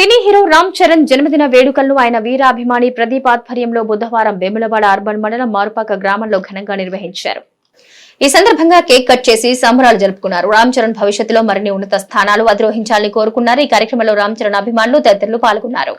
Cine hero Ram Charan జన్మదిన వేడుకలను ఆయన వీరాభిమాని ప్రదీప్ ఆధ్వర్యంలో బుధవారం వేములవాడ అర్బన్ మండలం మారుపాక గ్రామంలో ఘనంగా నిర్వహించారు. ఈ సందర్భంగా కేక్ కట్ చేసి సంబరాలు జరుపుకున్నారు. రామ్ చరణ్ భవిష్యత్తులో మరిన్ని ఉన్నత స్థానాలు అధిరోహించాలని కోరుకున్నారు. ఈ కార్యక్రమంలో రామ్ చరణ్ అభిమానులు తదితరులు పాల్గొన్నారు.